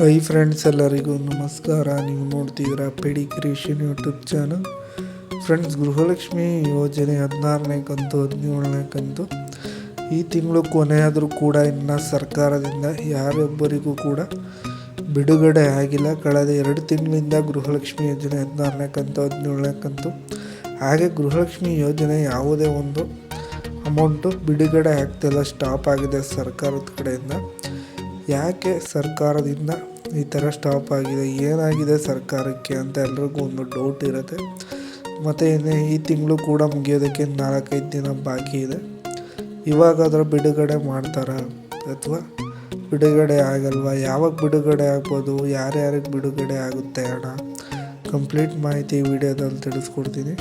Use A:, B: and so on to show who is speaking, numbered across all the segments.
A: Hi friends ಎಲ್ಲರಿಗೂ ನಮಸ್ಕಾರ. ನೀವು ನೋಡ್ತಿದ್ದೀರಾ ಪೆಡಿ creation YouTube channel friends Gruhalakshmi ಯೋಜನೆ ಹದಿನಾರನೇ ಕಂತು, ಹದಿನೇಳನೇ ಕಂತು. ಈ ತಿಂಗಳು ಕೊನೆಯಾದರೂ ಕೂಡ ಇನ್ನು ಸರ್ಕಾರದಿಂದ, ಯಾರೊಬ್ಬರಿಗೂ ಕೂಡ ಬಿಡುಗಡೆ ಆಗಿಲ್ಲ. ಕಳೆದ ಎರಡು ತಿಂಗಳಿಂದ ಗೃಹಲಕ್ಷ್ಮಿ ಯೋಜನೆ ಹದಿನಾರನೇ ಕಂತು, ಹದಿನೇಳನೇ ಕಂತು. ಹಾಗೆ ಗೃಹಲಕ್ಷ್ಮಿ ಯೋಜನೆ ಯಾವುದೇ ಒಂದು ಅಮೌಂಟು ಬಿಡುಗಡೆ ಆಗ್ತಿಲ್ಲ. ಸ್ಟಾಪ್ ಆಗಿದೆ ಸರ್ಕಾರದ ಕಡೆಯಿಂದ. ಯಾಕೆ ಸರ್ಕಾರದಿಂದ ಈ ಥರ ಸ್ಟಾಪ್ ಆಗಿದೆ? ಏನಾಗಿದೆ ಸರ್ಕಾರಕ್ಕೆ ಅಂತ ಎಲ್ರಿಗೂ ಒಂದು ಡೌಟ್ ಇರುತ್ತೆ. ಮತ್ತು ಇನ್ನು ಈ ತಿಂಗಳು ಕೂಡ ಮುಗಿಯೋದಕ್ಕೆ ನಾಲ್ಕೈದು ದಿನ ಬಾಕಿ ಇದೆ. ಇವಾಗಾದರೂ ಬಿಡುಗಡೆ ಮಾಡ್ತಾರ ಅಥವಾ ಬಿಡುಗಡೆ ಆಗಲ್ವಾ? ಯಾವಾಗ ಬಿಡುಗಡೆ ಆಗ್ಬೋದು? ಯಾರ್ಯಾರಿಗೆ ಬಿಡುಗಡೆ ಆಗುತ್ತೆ ಹಣ ಕಂಪ್ಲೀಟ್ ಮಾಹಿತಿ ವಿಡಿಯೋದಲ್ಲಿ ತಿಳಿಸ್ಕೊಡ್ತೀನಿ.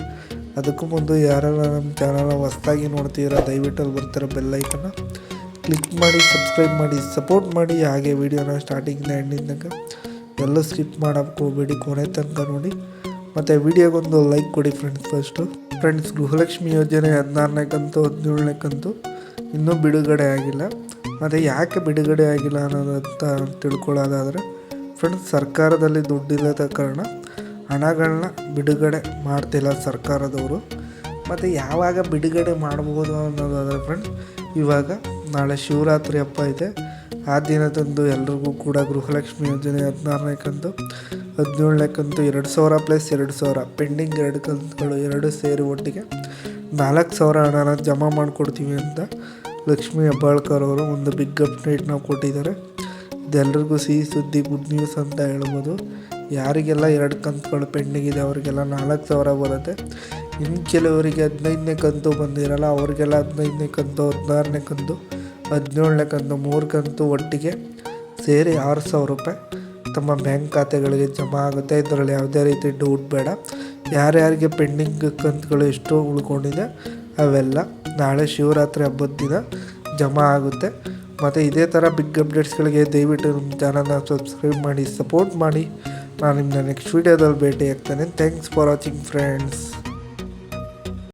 A: ಅದಕ್ಕೂ ಮುಂದೆ ಯಾರೆಲ್ಲ ನಮ್ಮ ಚಾನಲ್ನ ಹೊಸ್ದಾಗಿ ನೋಡ್ತೀರಾ, ದಯವಿಟ್ಟು ಅಲ್ಲಿ ಬರ್ತಿರೋ ಬೆಲ್ಲೈಕನ್ನ ಕ್ಲಿಕ್ ಮಾಡಿ ಸಬ್ಸ್ಕ್ರೈಬ್ ಮಾಡಿ ಸಪೋರ್ಟ್ ಮಾಡಿ, ಹಾಗೆ ವಿಡಿಯೋನ ಸ್ಟಾರ್ಟಿಂಗಿಂದ ಎಂಡಿಂದ ಎಲ್ಲ ಸ್ಕಿಪ್ ಮಾಡೋಕ್ಕೆ ಹೋಗಬೇಡಿ ಕೊನೆ ತನಕ ನೋಡಿ. ಮತ್ತು ವಿಡಿಯೋಗೊಂದು ಲೈಕ್ ಕೊಡಿ ಫ್ರೆಂಡ್ಸ್ ಫಸ್ಟು ಫ್ರೆಂಡ್ಸ್ ಗೃಹಲಕ್ಷ್ಮಿ ಯೋಜನೆ ಹದಿನಾರನೇ ಕಂತು, ಹದಿನೇಳನೇ ಕಂತು ಇನ್ನೂ ಬಿಡುಗಡೆ ಆಗಿಲ್ಲ. ಮತ್ತು ಯಾಕೆ ಬಿಡುಗಡೆ ಆಗಿಲ್ಲ ಅನ್ನೋದಂತ ತಿಳ್ಕೊಳ್ಳೋದಾದರೆ ಫ್ರೆಂಡ್ಸ್ ಸರ್ಕಾರದಲ್ಲಿ ದುಡ್ಡಿಲ್ಲದ ಕಾರಣ ಹಣಗಳನ್ನ ಬಿಡುಗಡೆ ಮಾಡ್ತಿಲ್ಲ ಸರ್ಕಾರದವರು. ಮತ್ತು ಯಾವಾಗ ಬಿಡುಗಡೆ ಮಾಡ್ಬೋದು ಅನ್ನೋದಾದರೆ ಫ್ರೆಂಡ್ಸ್ ಇವಾಗ ನಾಳೆ ಶಿವರಾತ್ರಿ ಹಬ್ಬ ಇದೆ. ಆ ದಿನದಂದು ಎಲ್ರಿಗೂ ಕೂಡ ಗೃಹಲಕ್ಷ್ಮಿ ಯೋಜನೆ ಹದಿನಾರನೇ ಕಂತು, ಹದಿನೇಳನೇ ಕಂತು ಎರಡು ಸಾವಿರ ಪ್ಲಸ್ ಎರಡು ಸಾವಿರ. ಪೆಂಡಿಂಗ್ ಎರಡು ಕಂತುಗಳು ಎರಡು ಸೇರಿ ಒಟ್ಟಿಗೆ ನಾಲ್ಕು ಸಾವಿರ ಹಣನ ಜಮಾ ಮಾಡಿಕೊಡ್ತೀವಿ ಅಂತ ಲಕ್ಷ್ಮಿ ಹೆಬ್ಬಾಳ್ಕರ್ ಅವರು ಒಂದು ಬಿಗ್ ಅಪ್ಡೇಟ್ನ ಕೊಟ್ಟಿದ್ದಾರೆ. ಇದೆಲ್ಲರಿಗೂ ಸಿಹಿ ಸುದ್ದಿ ಗುಡ್ ನ್ಯೂಸ್ ಅಂತ ಹೇಳ್ಬೋದು. ಯಾರಿಗೆಲ್ಲ ಎರಡು ಕಂತುಗಳು ಪೆಂಡಿಂಗ್ ಇದೆ ಅವರಿಗೆಲ್ಲ ನಾಲ್ಕು ಸಾವಿರ ಬರುತ್ತೆ. ಇನ್ನು ಕೆಲವರಿಗೆ ಹದಿನೈದನೇ ಕಂತು ಬಂದಿರಲ್ಲ, ಅವರಿಗೆಲ್ಲ ಹದಿನೈದನೇ ಕಂತು, ಹದಿನಾರನೇ ಕಂತು, ಹದಿನೇಳನೇ ಕಂತು, ಮೂರು ಕಂತು ಒಟ್ಟಿಗೆ ಸೇರಿ ಆರು ಸಾವಿರ ರೂಪಾಯಿ ತಮ್ಮ ಬ್ಯಾಂಕ್ ಖಾತೆಗಳಿಗೆ ಜಮಾ ಆಗುತ್ತೆ. ಇದರಲ್ಲಿ ಯಾವುದೇ ರೀತಿ ಡೌಟ್ ಬೇಡ. ಯಾರ್ಯಾರಿಗೆ ಪೆಂಡಿಂಗ್ ಕಂತುಗಳು ಎಷ್ಟು ಉಳ್ಕೊಂಡಿದೆ, ಅವೆಲ್ಲ ನಾಳೆ ಶಿವರಾತ್ರಿ ಹಬ್ಬದ ದಿನ ಜಮಾ ಆಗುತ್ತೆ. ಮತ್ತು ಇದೇ ಥರ ಬಿಗ್ ಅಪ್ಡೇಟ್ಸ್ಗಳಿಗೆ ದಯವಿಟ್ಟು ನಮ್ಮ ಚಾನಲ್ನ ಸಬ್ಸ್ಕ್ರೈಬ್ ಮಾಡಿ ಸಪೋರ್ಟ್ ಮಾಡಿ. ನಾನು ನಿಮ್ಮನ್ನ ನೆಕ್ಸ್ಟ್ ವೀಡಿಯೋದಲ್ಲಿ ಭೇಟಿ ಆಗ್ತೇನೆ ಥ್ಯಾಂಕ್ಸ್ ಫಾರ್ ವಾಚಿಂಗ್ ಫ್ರೆಂಡ್ಸ್